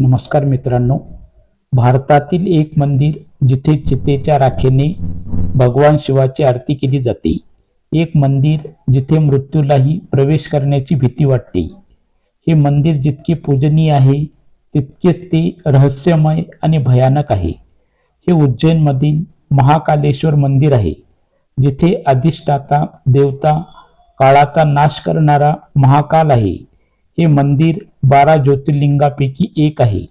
नमस्कार मित्रांनो. भारतातील एक मंदिर जिथे चितेच्या राखेने भगवान शिवाची आरती केली जाते. एक मंदिर जिथे मृत्यूलाही प्रवेश करण्याची भीती वाटते. हे मंदिर जितके पूजनीय आहे तितकेच ते रहस्यमय आणि भयानक आहे. हे उज्जैनमधील महाकालेश्वर मंदिर आहे जिथे अधिष्ठाता देवता काळाचा नाश करणारा महाकाल आहे. हे मंदिर बारा ज्योतिर्लिंगापैकी एक आहे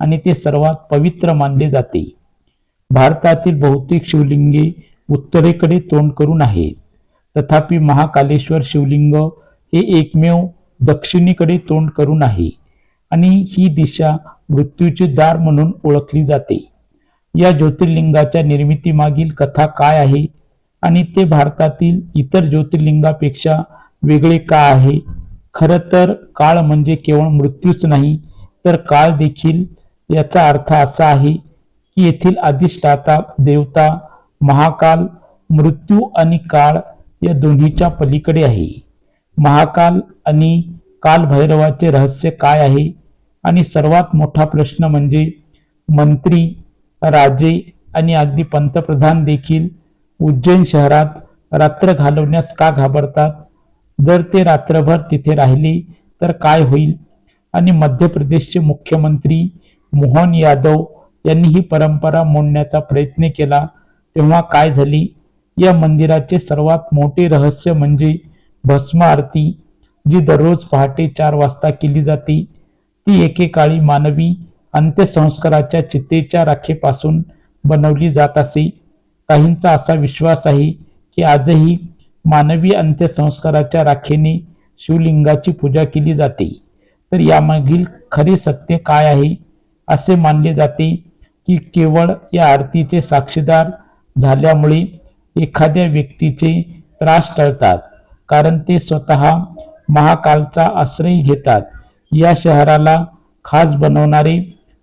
आणि ते सर्वात पवित्र मानले जाते. भारतातील बहुतेक शिवलिंगे उत्तरेकडे तोंड करून आहेत. तथापि महाकालेश्वर शिवलिंग हे एकमेव दक्षिणेकडे तोंड करून आहे आणि ही दिशा मृत्यूचे दार म्हणून ओळखली जाते. या ज्योतिर्लिंगाच्या निर्मितीमागील कथा काय आहे आणि ते भारतातील इतर ज्योतिर्लिंगापेक्षा वेगळे का आहे? खरं तर काळ म्हणजे केवळ मृत्यूच नाही तर काळ देखील याचा अर्थ असा आहे की येथील अधिष्ठाता देवता महाकाल मृत्यू आणि काळ या दोन्हीच्या पलीकडे आहे. महाकाल आणि कालभैरवाचे रहस्य काय आहे? आणि सर्वात मोठा प्रश्न म्हणजे मंत्री राजे आणि अगदी पंतप्रधान देखील उज्जैन शहरात रात्र घालवण्यास का घाबरतात? जर ते रात्रभर तिथे राहिले तर काय होईल? आणि मध्य प्रदेशचे मुख्यमंत्री मोहन यादव यांनी ही परंपरा मोडण्याचा प्रयत्न केला तेव्हा काय झाली? या मंदिराचे सर्वात मोठे रहस्य म्हणजे भस्म आरती जी दररोज पहाटे चार वाजता केली जाते. ती एकेकाळी मानवी अंत्यसंस्काराच्या चितेच्या राखेपासून बनवली जात असे. काहींचा असा विश्वास आहे की आजही मानवी अंत्यसंस्काराच्या राखेने शिवलिंगाची पूजा केली जाते. तर यामागील खरे सत्य काय आहे? असे मानले जाते की केवळ या आरतीचे साक्षीदार झाल्यामुळे एखाद्या व्यक्तीचे त्रास टळतात कारण ते स्वतः महाकालचा आश्रय घेतात. या शहराला खास बनवणारे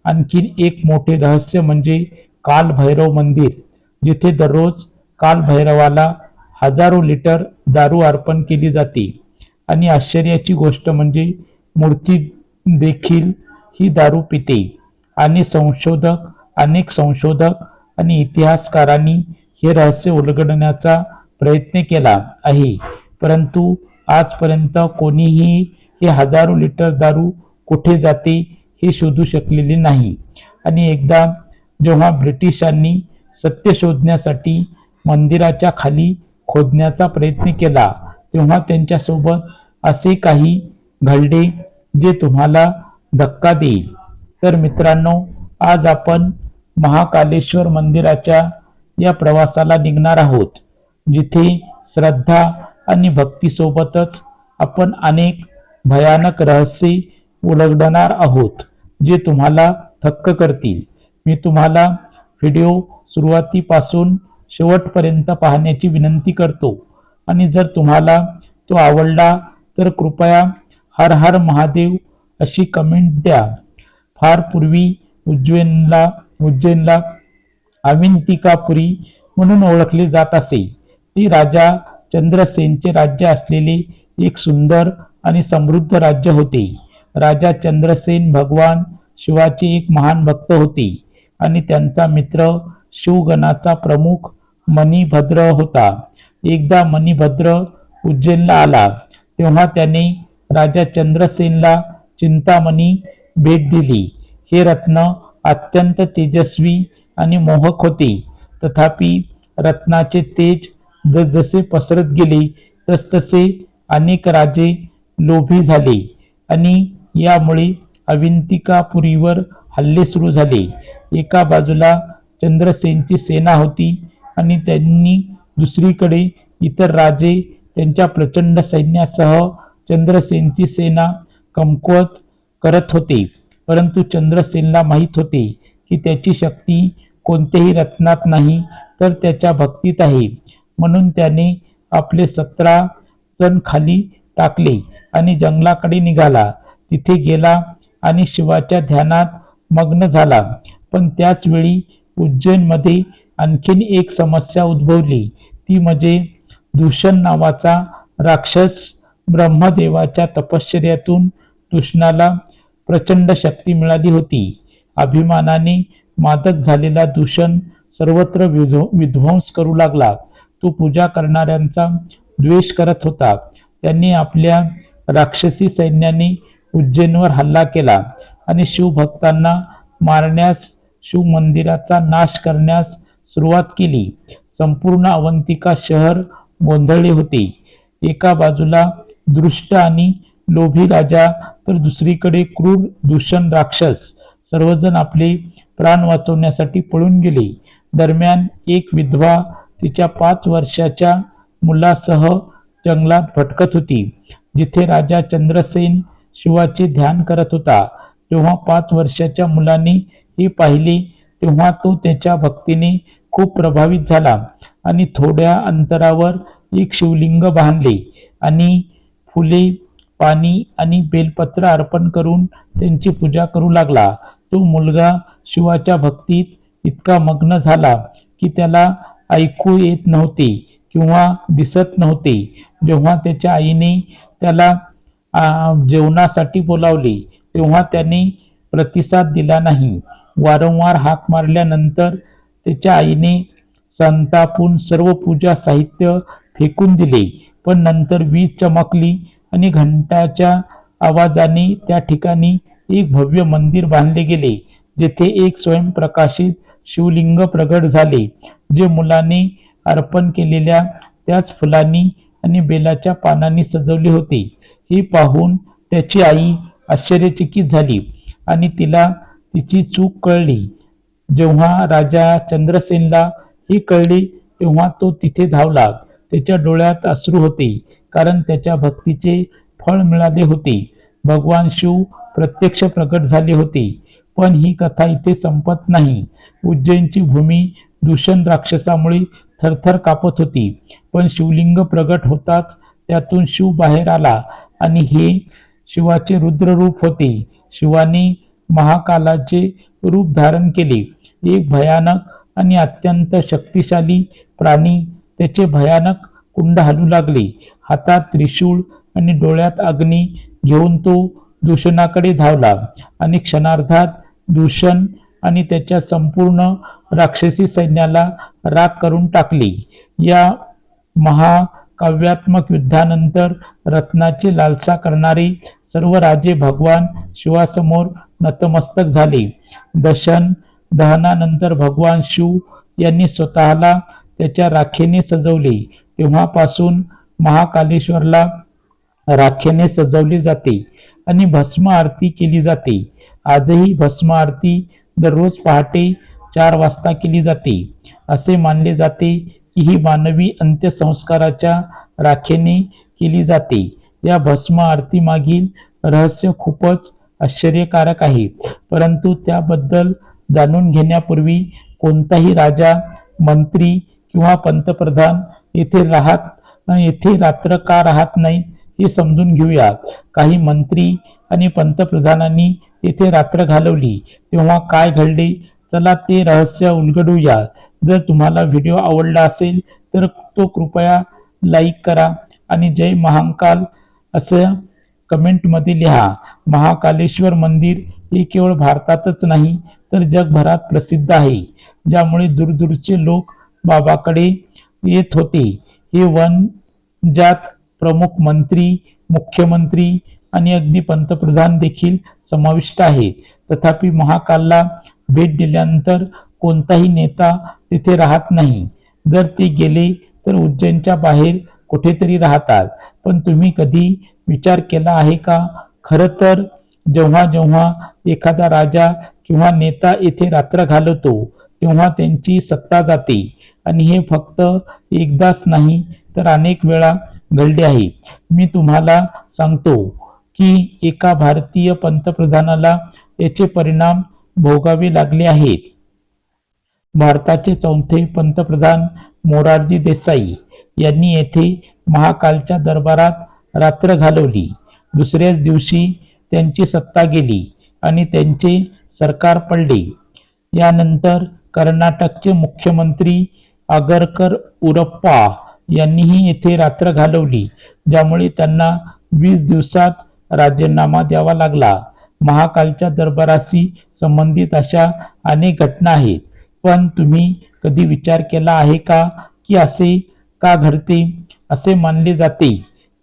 आणखीन एक मोठे रहस्य म्हणजे कालभैरव मंदिर जिथे दररोज कालभैरवाला हजारो लिटर दारू अर्पण केली जाते. आणि आश्चर्याची गोष्ट म्हणजे मूर्ती देखील ही दारू पिते. आणि संशोधक अनेक संशोधक आणि इतिहासकारांनी हे रहस्य उलगडण्याचा प्रयत्न केला आहे. परंतु आजपर्यंत कोणीही हे हजारो लिटर दारू कुठे जाते हे शोधू शकलेले नाही. आणि एकदा जेव्हा ब्रिटिशांनी सत्य शोधण्यासाठी मंदिराच्या खाली खोदण्याचा प्रयत्न केला तेव्हा त्यांच्यासोबत असे काही घडले जे तुम्हाला धक्का देईल. तर मित्रांनो आज आपण महाकालेश्वर मंदिराच्या या प्रवासाला निघणार आहोत जिथे श्रद्धा आणि भक्तीसोबतच आपण अनेक भयानक रहस्ये उलगडणार आहोत जे तुम्हाला थक्क करतील. मी तुम्हाला व्हिडिओ सुरुवातीपासून शेवटपर्यंत पाहण्याची विनंती करतो. आणि जर तुम्हाला तो आवडला तर कृपया हर हर महादेव अशी कमेंट द्या. फार पूर्वी उज्जैनला उज्जैनला अविंतिकापुरी म्हणून ओळखले जात असे. ते राजा चंद्रसेनचे राज्य असलेले एक सुंदर आणि समृद्ध राज्य होते. राजा चंद्रसेन भगवान शिवाचे एक महान भक्त होते. आणि त्यांचा मित्र शिवगणाचा प्रमुख मणिभद्र होता. एकदा मणिभद्र उज्जैनला आला तेव्हा त्याने राजा चंद्रसेनला चिंतामणी भेट दिली. हे रत्न अत्यंत तेजस्वी आणि मोहक होते. तथापि रत्नाचे तेज जसजसे पसरत गेले तसतसे अनेक राजे लोभी झाले आणि यामुळे अविंतिकापुरीवर हल्ले सुरू झाले. एका बाजूला चंद्रसेनची सेना होती आणि त्यांनी दुसरीकडे इतर राजे त्यांच्या प्रचंड सैन्यासह चंद्रसेनची सेना कमकुवत करत होते. परंतु चंद्रसेनला माहीत होते की त्याची शक्ती कोणत्याही रत्नात नाही तर त्याच्या भक्तीत आहे. म्हणून त्याने आपले सतरा जण खाली टाकले आणि जंगलाकडे निघाला. तिथे गेला आणि शिवाच्या ध्यानात मग्न झाला. पण त्याच वेळी उज्जैनमध्ये आणखीन एक समस्या उद्भवली. ती म्हणजे दूषण नावाचा राक्षस ब्रह्मदेवाच्या तपश्चर्यातून दूषणाला प्रचंड शक्ती मिळाली होती. अभिमानाने मादक झालेला दूषण सर्वत्र विध्व- विध्वंस करू लागला. तो पूजा करणाऱ्यांचा द्वेष करत होता. त्यांनी आपल्या राक्षसी सैन्याने उज्जैनवर हल्ला केला आणि शिवभक्तांना मारण्यास शिवमंदिराचा नाश करण्यास सुरुवात केली. संपूर्ण अवंतिका शहर गोंधळले होते. एका बाजूला दृष्ट आणि लोभी राजा तर दुसरीकडे क्रूर दूषण राक्षस सर्वजण आपले प्राण वाचवण्यासाठी पळून गेले. दरम्यान एक विधवा तिच्या पाच वर्षाच्या मुलासह जंगलात भटकत होती जिथे राजा चंद्रसेन शिवाचे ध्यान करत होता. जेव्हा पाच वर्षाच्या मुलाने हे पाहिले तेव्हा तो त्याच्या भक्तीने खूप प्रभावित झाला आणि थोड्या अंतरावर एक शिवलिंग बांधले आणि फुले पाणी आणि बेलपत्र अर्पण करून त्यांची पूजा करू लागला. तो मुलगा शिवाच्या भक्तीत इतका मग्न झाला की त्याला ऐकू येत नव्हते किंवा दिसत नव्हते. जेव्हा त्याच्या आईने त्याला जेवणासाठी बोलावले तेव्हा त्याने प्रतिसाद दिला नाही. वारंवार हाक मारल्यानंतर त्याच्या आईने संतापून सर्व पूजा साहित्य फेकून दिले. पण नंतर वीज चमकली आणि घंटाच्या आवाजाने त्या ठिकाणी एक भव्य मंदिर बांधले गेले जेथे एक स्वयंप्रकाशित शिवलिंग प्रगट झाले जे मुलाने अर्पण केलेल्या त्याच फुलांनी आणि बेलाच्या पानांनी सजवले होते. हे पाहून त्याची आई आश्चर्यचकित झाली आणि तिला तिची चूक कळली. जेव्हा राजा चंद्रसेनला हे कळले तेव्हा तो तिथे धावला. त्याच्या डोळ्यात अश्रू होते कारण त्याच्या भक्तीचे फळ मिळाले होते. भगवान शिव प्रत्यक्ष प्रकट झाले होते पण ही कथा इथे संपत नाही. उज्जैनची भूमी दूषण राक्षसामुळे थरथर कापत होती पण शिवलिंग प्रगट होताच त्यातून शिव बाहेर आला आणि हे शिवाचे रुद्ररूप होते. शिवाने महाकालाचे रूप धारण केले. एक भयानक आणि अत्यंत शक्तिशाली प्राणी. त्याचे भयानक कुंड हलू लागले. हातात त्रिशूळ आणि डोळ्यात अग्नी घेऊन तो दूषणाकडे धावला आणि क्षणार्धात दूषण आणि त्याच्या संपूर्ण राक्षसी सैन्याला राग करून टाकली. या महाकाव्यात्मक युद्धानंतर रत्नाची लालसा करणारे सर्व राजे भगवान शिवासमोर नतमस्तक झाले. दशन दहनानंतर भगवान शिव यांनी स्वतःला त्याच्या राखेने सजवले. तेव्हापासून महाकालेश्वरला राखेने सजवले जाते आणि भस्म आरती केली जाते. आजही भस्म आरती दररोज पहाटे चार वाजता केली जाते. असे मानले जाते की ही मानवी अंत्यसंस्काराच्या राखेने केली जाते. या भस्म आरती मागील रहस्य खूपच आश्चर्यकारक आहे. परंतु त्याबद्दल जाणून घेण्यापूर्वी कोणताही राजा मंत्री किंवा पंतप्रधान येथे राहत येथे रात्र का राहत नाहीत हे समजून घेऊया. काही मंत्री आणि पंतप्रधानांनी येथे रात्र घालवली. तेव्हा काय घडले? चला ते रहस्य उलगडूया. जर तुम्हाला व्हिडिओ आवडला असेल तर तो कृपया लाईक करा आणि जय महाकाल असं कमेंटमध्ये लिहा. महाकालेश्वर मंदिर हे केवळ भारतातच नाही तर जगभरात प्रसिद्ध आहे ज्यामुळे दूरदूरचे लोक बाबाकडे येत होते. हे वन ज्यात प्रमुख मंत्री मुख्यमंत्री आणि अगदी पंतप्रधान देखील समाविष्ट आहे. तथापि महाकालला भेट दिल्यानंतर कोणताही नेता तिथे राहत नाही. जर ते गेले तर उज्जैनच्या बाहेर कुठेतरी राहतात. पण तुम्ही कधी विचार केला आहे का? खरं तर जेव्हा जेव्हा एखादा राजा किंवा नेता येथे रात्र घालवतो तेव्हा त्यांची सत्ता जाते. आणि हे फक्त एकदाच नाही तर अनेक वेळा घडले आहे. मी तुम्हाला सांगतो की एका भारतीय पंतप्रधानाला याचे परिणाम भोगावे लागले आहेत. भारताचे चौथे पंतप्रधान मोरारजी देसाई यांनी येथे महाकालच्या दरबारात रात्र घालवली. दुसऱ्याच दिवशी त्यांची सत्ता गेली आणि त्यांचे सरकार पडले. यानंतर कर्नाटकचे मुख्यमंत्री आगरकर उरप्पा यांनीही येथे रात्र घालवली ज्यामुळे त्यांना वीस दिवसात राजीनामा द्यावा लागला. महाकालच्या दरबाराशी संबंधित अशा अनेक घटना आहेत. पण तुम्ही कधी विचार केला आहे का की असे का घडते? असे मानले जाते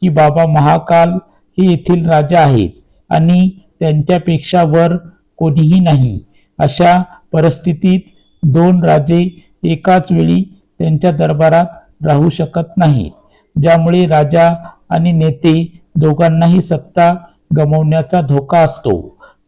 की बाबा महाकाल हे येथील राजा आहेत. आणि त्यांच्यापेक्षा वर कोणीही नाही. अशा परिस्थितीत दोन राजे एकाच वेळी त्यांच्या दरबारात राहू शकत नाही ज्यामुळे राजा आणि नेते दोघांनाही सत्ता गमावण्याचा धोका असतो.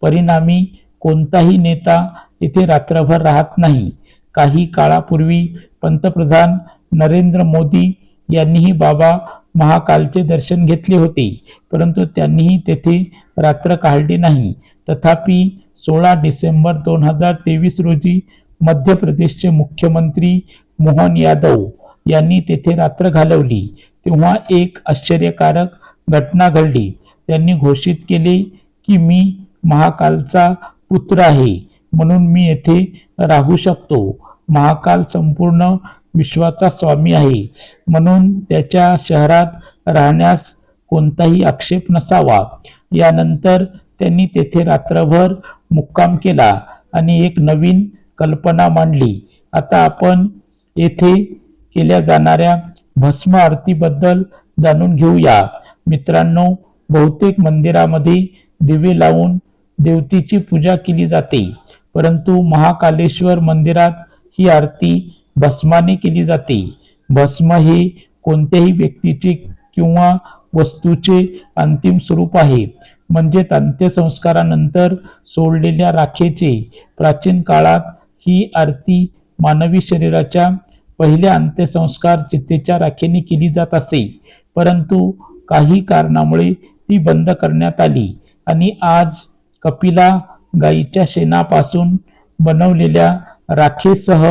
परिणामी कोणताही नेता येथे रात्रभर राहत नाही. काही काळापूर्वी पंतप्रधान नरेंद्र मोदी यांनीही बाबा महाकालचे दर्शन घेतले होते परंतु त्यांनीही तेथे रात्र काढली नाही. तथापि सोळा डिसेंबर दोन हजार तेवीस रोजी मध्य प्रदेशचे मुख्यमंत्री मोहन यादव यांनी तेथे रात्र घालवली. तेव्हा एक आश्चर्यकारक घटना घडली. त्यांनी घोषित केले की मी महाकालचा पुत्र आहे म्हणून मी येथे राहू शकतो. महाकाल संपूर्ण विश्वाचा स्वामी आहे. म्हणून त्याच्या शहरात राहण्यास कोणताही आक्षेप नसावा. यानंतर त्यांनी तेथे रात्रभर मुक्काम केला आणि एक नवीन कल्पना मांडली. आता आपण येथे केल्या जाणाऱ्या भस्म आरतीबद्दल जाणून घेऊया. मित्रांनो बहुतेक मंदिरामध्ये दिवे लावून देवतेची पूजा केली जाते. परंतु महाकालेश्वर मंदिरात ही आरती भस्माने केली जाते. भस्म हे कोणत्याही व्यक्तीचे किंवा वस्तूचे अंतिम स्वरूप आहे. म्हणजे अंत्यसंस्कारानंतर सोडलेल्या राखेचे प्राचीन काळात ही आरती मानवी शरीराच्या पहिल्या अंत्यसंस्कार चित्तेच्या राखेने केली जात असे. परंतु काही कारणामुळे ती बंद करण्यात आली आणि आज कपिला गाईच्या शेणापासून बनवलेल्या राखेसह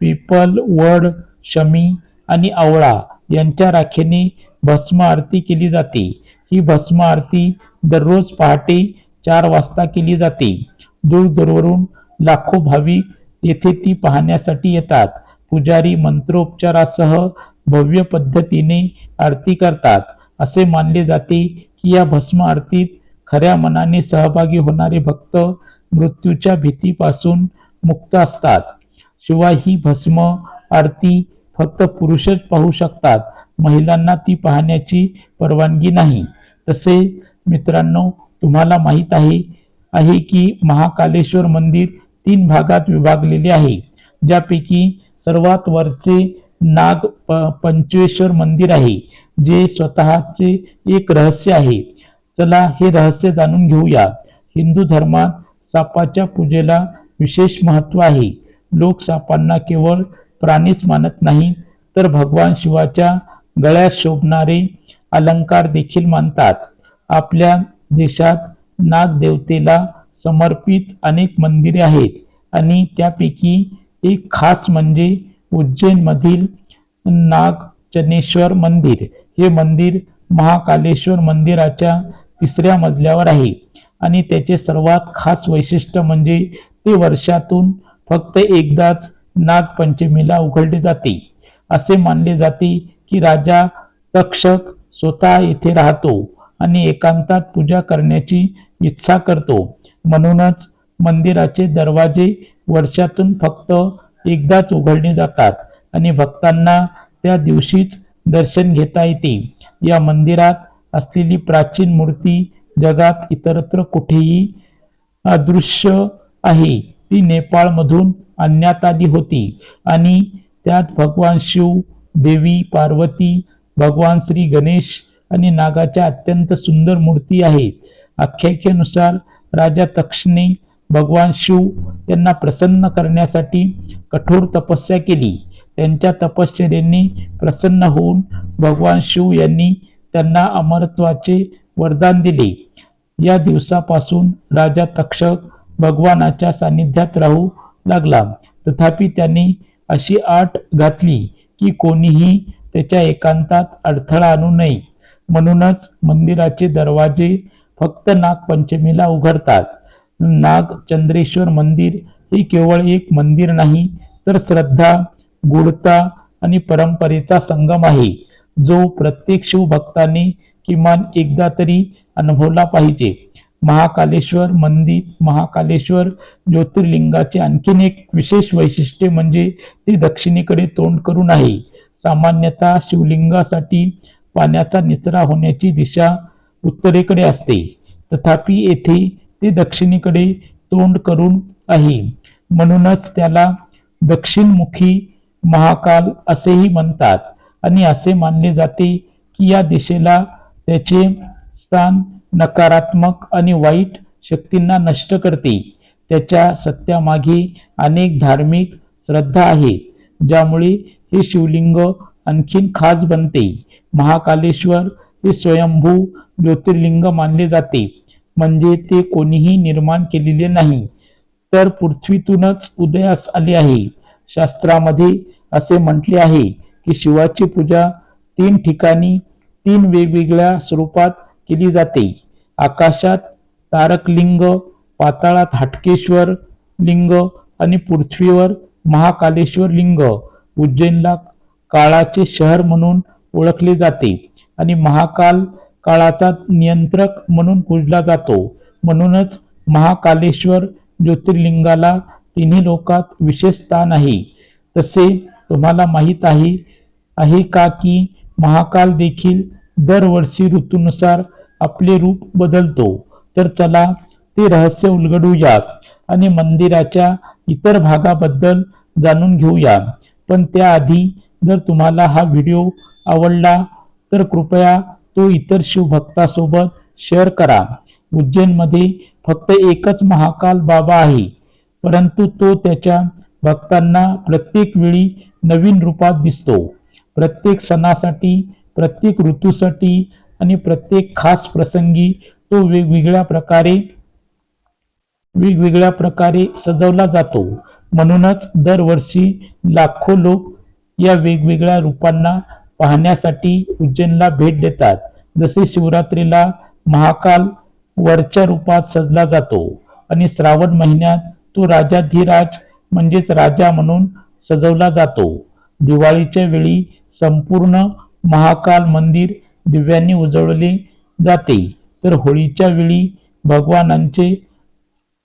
पिपल वड शमी आणि आवळा यांच्या राखेने भस्म आरती केली जाते. ही भस्म आरती दररोज पहाटे चार वाजता केली जाते. दूरदूरवरून लाखो भाविक येथे ती पाहण्यासाठी येतात. पुजारी मंत्रोपचारासह भव्य पद्धतीने आरती करतात. असे मानले जाते की या भस्म आरतीत खऱ्या मनाने सहभागी होणारे भक्त मृत्यूच्या भीतीपासून मुक्त असतात. शिवाय ही भस्म आरती फक्त पुरुषच पाहू शकतात. महिलांना ती पाहण्याची परवानगी नाही. तसे मित्रांनो तुम्हाला माहीत आहे आहे की महाकालेश्वर मंदिर तीन भागात विभागलेले आहे ज्यापैकी सर्वात वरचे नाग प पंचवेश्वर मंदिर आहे जे स्वतःचे एक रहस्य आहे. चला हे रहस्य जाणून घेऊया. हिंदू धर्मात सापाच्या पूजेला विशेष महत्त्व आहे. लोक सापांना केवळ प्राणीच मानत नाही तर भगवान शिवाच्या गळ्यात शोभणारे अलंकार देखील मानतात. आपल्या देशात नागदेवतेला समर्पित अनेक मंदिरे आहेत आणि त्यापैकी एक खास म्हणजे उज्जैनमधील नागचनेश्वर मंदिर. हे मंदिर महाकालेश्वर मंदिराच्या तिसऱ्या मजल्यावर आहे आणि त्याचे सर्वात खास वैशिष्ट्य म्हणजे ते वर्षातून फक्त एकदाच नागपंचमीला उघडले जाते. असे मानले जाते की राजा तक्षक स्वतः येथे राहतो आणि एकांतात पूजा करण्याची इच्छा करतो. म्हणूनच मंदिराचे दरवाजे वर्षातून फक्त एकदाच उघडले जातात आणि भक्तांना त्या दिवशीच दर्शन घेता येते. या मंदिरात असलेली प्राचीन मूर्ती जगात इतरत्र कुठेही अदृश्य आहे. ती नेपाळमधून आणण्यात आली होती. आणि त्यात भगवान शिव देवी पार्वती भगवान श्री गणेश आणि नागाच्या अत्यंत सुंदर मूर्ती आहेत. आख्यायिकेनुसार राजा तक्षने भगवान शिव यांना प्रसन्न करण्यासाठी कठोर तपस्या केली. त्यांच्या तपश्चर्यांनी प्रसन्न होऊन भगवान शिव यांनी त्यांना अमरत्वाचे वरदान दिले. या दिवसापासून राजा तक्षक भगवानाच्या सानिध्यात राहू लागला. तथापि त्यांनी अशी आट घातली की कोणीही त्याच्या एकांतात अडथळा आणू नये. म्हणूनच मंदिराचे दरवाजे फक्त नागपंचमीला उघडतात. नाग चंद्रेश्वर मंदिर हे केवळ एक मंदिर नाही तर श्रद्धा गुढता आणि परंपरेचा संगम आहे. जो प्रत्येक शिवभक्ताने किमान एकदा तरी अनुभवला पाहिजे. महाकालेश्वर मंदिर महाकालेश्वर ज्योतिर्लिंगाचे आणखीन एक विशेष वैशिष्ट्य म्हणजे ते दक्षिणेकडे तोंड करून आहे. सामान्यतः शिवलिंगासाठी पाण्याचा निचरा होण्याची दिशा उत्तरेकडे असते. तथापि येथे ते दक्षिणेकडे तोंड करून आहे. म्हणूनच त्याला दक्षिणमुखी महाकाल असेही म्हणतात आणि असे मानले जाते की या दिशेला त्याचे स्थान नकारात्मक आणि वाईट शक्तींना नष्ट करते. त्याच्या सत्यामागे अनेक धार्मिक श्रद्धा आहेत ज्यामुळे हे शिवलिंग आणखीन खास बनते. महाकालेश्वर हे स्वयंभू ज्योतिर्लिंग मानले जाते म्हणजे ते कोणीही निर्माण केलेले नाही. तर पृथ्वीतूनच उदयास आले आहे. शास्त्रामध्ये असे म्हटले आहे की शिवाची पूजा तीन ठिकाणी तीन वेगवेगळ्या स्वरूपात केली जाते. आकाशात तारकलिंग पाताळात हाटकेश्वर लिंग आणि पृथ्वीवर महाकालेश्वर लिंग. उज्जैनला काळाचे शहर म्हणून ओळखले जाते आणि महाकाल काळाचा नियंत्रक म्हणून पूजला जातो. म्हणूनच महाकालेश्वर ज्योतिर्लिंगाला तिन्ही लोकात विशेष स्थान आहे. तसे तुम्हाला माहीत आहे आहे का की महाकाल देखील दरवर्षी ऋतूनुसार आपले रूप बदलतो. तर चला ते रहस्य उलगडूया आणि मंदिराच्या इतर भागाबद्दल जाणून घेऊया पण त्याआधी जर तुम्हाला हा व्हिडिओ आवडला तर कृपया तो इतर शिवभक्तासोबत शेअर करा. उज्जैनमध्ये फक्त एकच महाकाल बाबा आहे परंतु तो त्याच्या भक्तांना प्रत्येक वेळी नवीन रूपात दिसतो. प्रत्येक सणासाठी प्रत्येक ऋतूसाठी आणि प्रत्येक खास प्रसंगी तो वेगवेगळ्या प्रकारे वेगवेगळ्या प्रकारे सजवला जातो. म्हणूनच दरवर्षी लाखो लोक या वेगवेगळ्या रूपांना पाहण्यासाठी उज्जैनला भेट देतात. जसे शिवरात्रीला महाकाल वरच्या रूपात सजला जातो आणि श्रावण महिन्यात तो राजाधिराज म्हणजेच राजा म्हणून सजवला जातो. दिवाळीच्या वेळी संपूर्ण महाकाल मंदिर दिव्यांनी उजळले जाते. तर होळीच्या वेळी भगवानांचे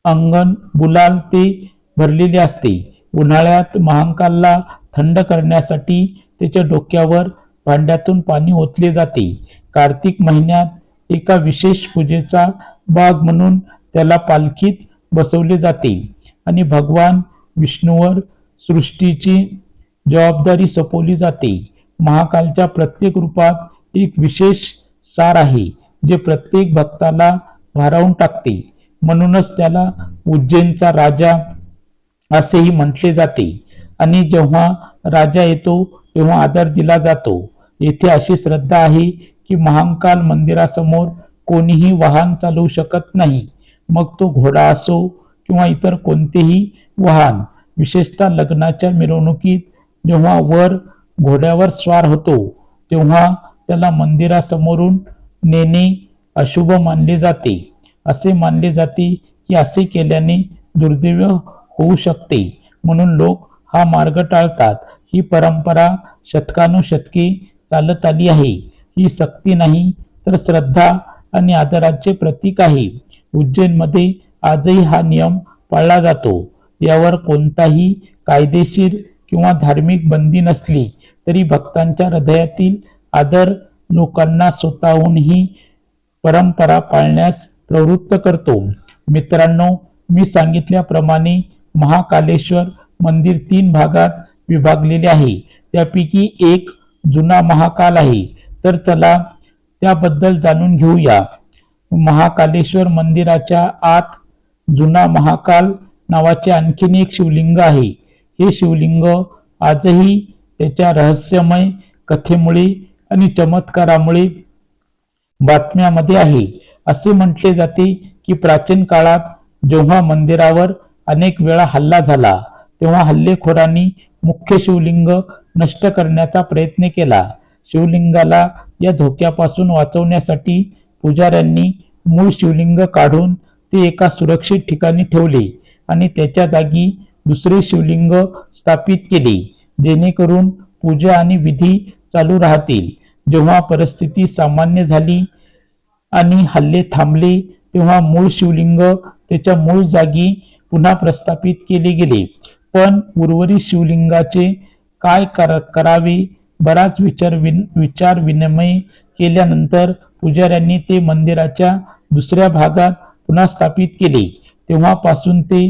अंगण बुलाल ते भरलेले असते. उन्हाळ्यात महाकालला थंड करण्यासाठी त्याच्या डोक्यावर भांड्यातून पाणी ओतले जाते. कार्तिक महिन्यात एका विशेष पूजेचा भाग म्हणून त्याला पालखीत बसवले जाते आणि भगवान विष्णूवर सृष्टीची जबाबदारी सोपवली जाते. महाकालच्या प्रत्येक रूपात एक विशेष सार आहे जे प्रत्येक भक्ताला भारावून टाकते. म्हणूनच त्याला उज्जैनचा राजा असेही म्हटले जाते. आणि जेव्हा राजा येतो तेव्हा आदर दिला जातो. येथे अशी श्रद्धा आहे की महाकाल मंदिरासमोर कोणीही वाहन चालवू शकत नाही. मग तो घोडा असो किंवा इतर कोणतेही वाहन विशेषतः लग्नाच्या मिरवणुकीत जेव्हा वर घोड्यावर स्वार होतो तेव्हा त्याला मंदिरासमोरून नेणे अशुभ मानले जाते. असे मानले जाते की असे केल्याने दुर्दैव होऊ शकते. म्हणून लोक हा मार्ग टाळतात. ही परंपरा शतकानुशतके चालत आली आहे. ही सक्ती नाही तर श्रद्धा आणि आदराचे प्रतीक आहे. उज्जैनमध्ये आजही हा नियम पाळला जातो. यावर कोणताही कायदेशीर किंवा धार्मिक बंदी नसली तरी भक्तांच्या हृदयातील आदर लोकांना स्वतःहून ही परंपरा पाळण्यास प्रवृत्त करतो. मित्रांनो मी सांगितल्याप्रमाणे महाकालेश्वर मंदिर तीन भागात विभागलेले आहे. त्यापैकी एक जुना महाकाल आहे. तर चला त्याबद्दल जाणून घेऊया. महाकालेश्वर मंदिराच्या आत जुना महाकाल नावाचे आणखीन एक शिवलिंग आहे. हे शिवलिंग आजही त्याच्या रहस्यमय कथेमुळे आणि चमत्कारामुळे बातम्यामध्ये आहे. असे म्हटले जाते की प्राचीन काळात जेव्हा मंदिरावर अनेक वेळा हल्ला झाला तेव्हा हल्लेखोरांनी मुख्य शिवलिंग नष्ट करण्याचा प्रयत्न केला. शिवलिंगाला या धोक्यापासून वाचवण्यासाठी पुजाऱ्यांनी मूळ शिवलिंग काढून ते एका सुरक्षित ठिकाणी ठेवले आणि त्याच्या जागी दुसरे शिवलिंग स्थापित केले जेणेकरून पूजा आणि विधी चालू राहतील. जेव्हा परिस्थिती सामान्य झाली आणि हल्ले थांबले तेव्हा मूळ शिवलिंग त्याच्या मूळ जागी पुन्हा प्रस्थापित केले गेले. पण उर्वरित शिवलिंगाचे काय कर करावे? बराच विचार विन विचार विनिमय केल्यानंतर पुजाऱ्यांनी ते मंदिराच्या दुसऱ्या भागात पुन्हा स्थापित केले. तेव्हापासून ते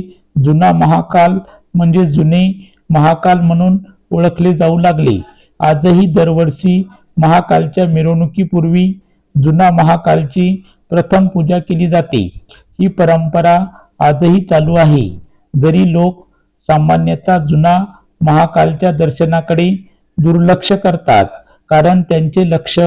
जुना महाकाल म्हणजे जुने महाकाल म्हणून ओळखले जाऊ लागले. आजही दरवर्षी महाकालच्या मिरवणुकीपूर्वी जुना महाकालची प्रथम पूजा केली जाते. ही परंपरा आजही चालू आहे. जरी लोक सामान्यतः जुना महाकालच्या दर्शनाकडे दुर्लक्ष करतात कारण त्यांचे लक्ष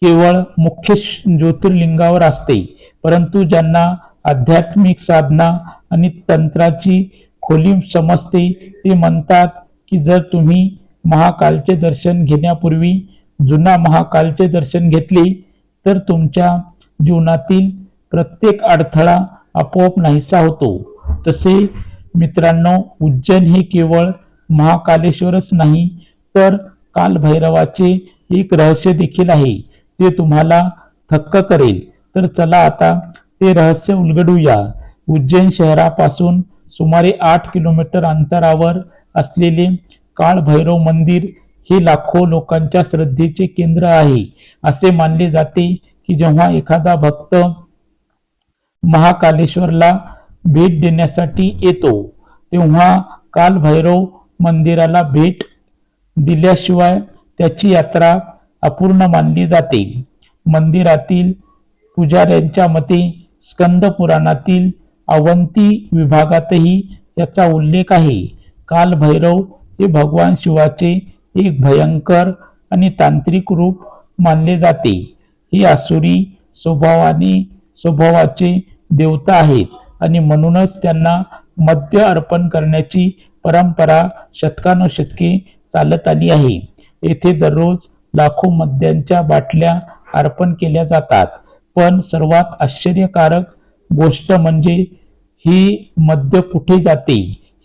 केवळ मुख्य श- ज्योतिर्लिंगावर असते परंतु ज्यांना आध्यात्मिक साधना आणि तंत्राची खोली समजते ते म्हणतात की जर तुम्ही महाकालचे दर्शन घेण्यापूर्वी जुना महाकालचे दर्शन घेतले तर तुमच्या जीवनातील प्रत्येक अडथळा आपोआप नाहीसा होतो. तसे मित्रांनो उज्जैन हे केवळ महाकालेश्वरच नाही तर कालभैरवाचे एक रहस्य देखील आहे ते तुम्हाला थक्क करेल. तर चला आता ते रहस्य उलगडूया. उज्जैन शहरापासून सुमारे आठ किलोमीटर अंतरावर असलेले काळभैरव मंदिर हे लाखो लोकांच्या श्रद्धेचे केंद्र आहे. असे मानले जाते की जेव्हा एखादा भक्त महाकालेश्वरला भेट देण्यासाठी येतो तेव्हा कालभैरव मंदिराला भेट दिल्याशिवाय त्याची यात्रा अपूर्ण मानली जाते. मंदिरातील पुजाऱ्यांच्या मते स्कंद पुराणातील अवंती विभागातही याचा उल्लेख आहे. कालभैरव हे भगवान शिवाचे एक भयंकर आणि तांत्रिक रूप मानले जाते. हे आसुरी स्वभावाने स्वभावाचे देवता आहेत आणि म्हणूनच त्यांना मद्य अर्पण करण्याची परंपरा शतकानुशतके चालत आली आहे. येथे दररोज लाखो मद्यांच्या बाटल्या अर्पण केल्या जातात. पण सर्वात आश्चर्यकारक गोष्ट म्हणजे ही मद्य कुठे जाते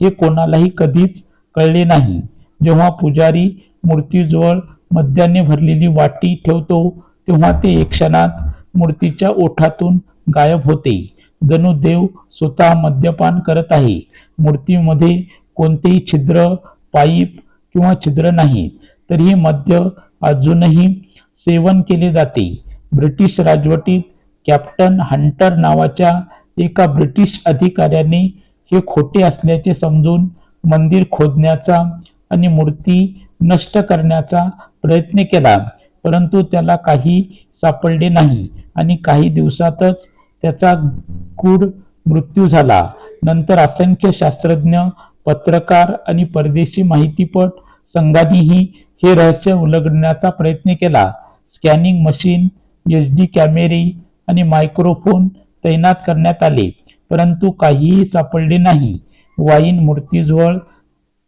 हे कोणालाही कधीच कळले नाही. जेव्हा पुजारी मूर्तीजवळ मद्याने भरलेली वाटी ठेवतो तेव्हा ते एक क्षणात मूर्तीच्या ओठातून गायब होते. जणू देव स्वतः मद्यपान करत आहे. मूर्तीमध्ये कोणतेही छिद्र पाईप किंवा छिद्र नाही. तरी हे मद्य अजूनही सेवन केले जाते. ब्रिटिश राजवटीत कॅप्टन हंटर नावाच्या एका ब्रिटिश अधिकाऱ्याने हे खोटे असल्याचे समजून मंदिर खोदण्याचा आणि मूर्ती नष्ट करण्याचा प्रयत्न केला. परंतु त्याला काही सापडले नाही आणि काही दिवसातच त्याचा गूढ मृत्यू झाला. नंतर असंख्य शास्त्रज्ञ पत्रकार आणि परदेशी माहितीपट संघांनीही हे रहस्य उलगडण्याचा प्रयत्न केला. स्कॅनिंग मशीन एच डी कॅमेरे आणि मायक्रोफोन तैनात करण्यात आले. परंतु काहीही सापडले नाही. वाईन मूर्तीजवळ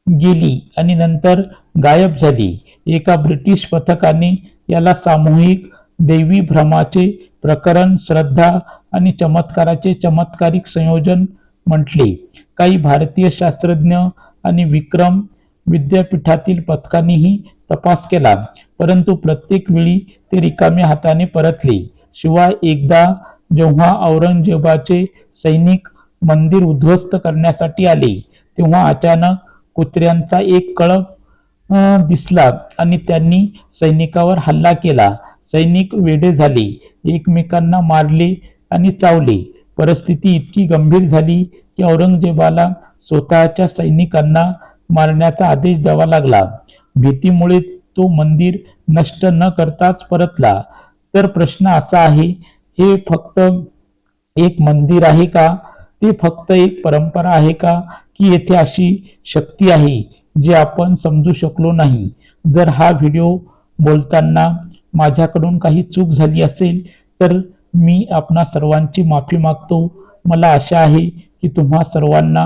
गेली आणि नंतर गायब झाली. एका ब्रिटिश पथकाने याला सामूहिक देवी भ्रमाचे प्रकरण श्रद्धा आणि चमत्काराचे चमत्कारिक संयोजन म्हटले. काही भारतीय शास्त्रज्ञ आणि विक्रम विद्यापीठातील पथकांनीही तपास केला. परंतु प्रत्येक वेळी ते रिकाम्या हाताने परतले. शिवाय एकदा जेव्हा औरंगजेबाचे सैनिक मंदिर उद्ध्वस्त करण्यासाठी आले तेव्हा अचानक कुत्र्यांचा एक कळप दिसला आणि त्यांनी सैनिकावर हल्ला केला. सैनिक वेडे झाले एकमेकांना मारले आणि चावले. परिस्थिती इतकी गंभीर झाली की औरंगजेबाला स्वतःच्या सैनिकांना मारण्याचा आदेश द्यावा लागला. भीतीमुळे तो मंदिर नष्ट न करताच परतला. तर प्रश्न असा आहे हे फक्त एक मंदिर आहे का? ते फक्त एक परंपरा आहे का? की येथे अशी शक्ती आहे जी आपण समजू शकलो नाही? जर हा व्हिडिओ बोलताना माझ्याकडून काही चूक झाली असेल तर मी आपणा सर्वांची माफी मागतो. मला आशा आहे की तुम्हा सर्वांना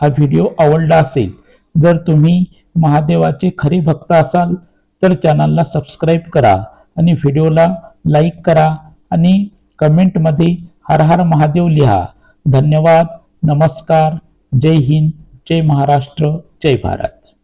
हा व्हिडिओ आवडला असेल. जर तुम्ही महादेवाचे खरे भक्त असाल तर चॅनलला सबस्क्राईब करा. आणि व्हिडिओला लाईक करा आणि कमेंटमध्ये हर हर महादेव लिहा. धन्यवाद. नमस्कार. जय हिंद. जय महाराष्ट्र. जय भारत.